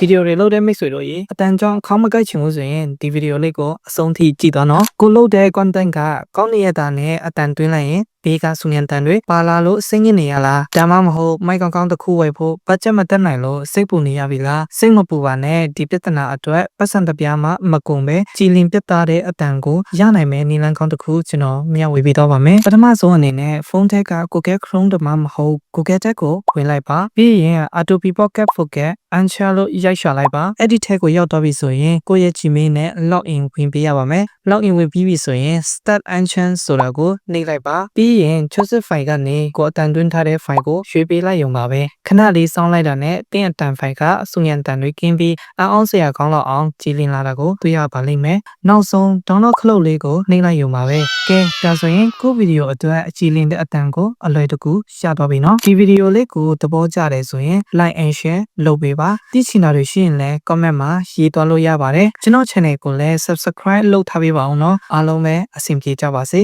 ဗီဒီယိုတွေလုပ်တဲ့မိတ်ဆွေတို့ရေအတန်ကြောင့်ခေါင်းမကိုက်ချင်ဘူးဆိုရင်ဒီဗီဒီယိုလေးကိုအဆုံးထိကြည့်သွားနော်ကိုလုပ်တဲ့ content ကကောင်းနေရတာနဲ့အတန်သွင်းလိုက်ရင် ဘေးကဆူညံတန်တွေပါလာလို့စိတ်ညစ်နေရလားဒါမှမဟုတ်မိုက်ကောင်ကောင်းတစ်ခုဝယ်ဖို့ဘတ်ဂျက်မတက်နိုင်လို့စိတ်ပူနေရပြီလားစိတ်မပူပါနဲ့ဒီပြဿနာအတွက်ပတ်စံတစ်ပြားမှမကုန်ပဲကြည်လင်ပြတ်သားတဲ့အတန်ကိုရနိုင်မယ်နီလန်ကောင်းတစ်ခုကျွန်တော်မျှဝေပေးတော့ပါမယ်ပထမဆုံးအနေနဲ့ဖုန်းထက်က Google Chrome တမမဟုတ် Google တက်ကိုဝင်လိုက်ပါပြီးရင် Adobe Pocket Focus Anchor လို့ရိုက်ရှာလိုက်ပါအဲ့ဒီထက်ကိုရောက်တော့ပြီဆိုရင်ကိုယ့်ရဲ့ Gmail နဲ့ login ဝင်ပေးရပါမယ် login ဝင်ပြီးပြီဆိုရင် start action ဆိုတာကိုနှိပ်လိုက်ပါပြီးရင် choose file ကနေကိုယ်အတန်သွင်းထားတဲ့ file ကိုရွှေ့ပေးလိုက်ရုံပါပဲခဏလေးစောင်းလိုက်တာနဲ့တင်းအတန် file ကအစုညံတန်တွေကင်းပြီးအအောင်စရာကောင်းတော့အောင်ကြည်လင်လာတာကိုတွေ့ရပါလိမ့်မယ်နောက်ဆုံး download ခလုတ်လေးကိုနှိပ်လိုက်ရုံပါပဲကဲဒါဆိုရင်ကိုဗီဒီယိုအတွက်အကြည်လင်တဲ့အတန်ကိုအလွယ်တကူရှာတော့ပြီနော်ဒီဗီဒီယိုလေးကိုသဘောကျတယ်ဆိုရင် like and share လုပ်ပေးပါသိချင်တာတွေရှိရင်လည်း comment မှာရေးသွားလို့ရပါတယ်ကျွန်တော် channel ကိုလည်း subscribe လုပ်ထားပေးပါအောင်နော်အားလုံးပဲအဆင်ပြေကြပါစေ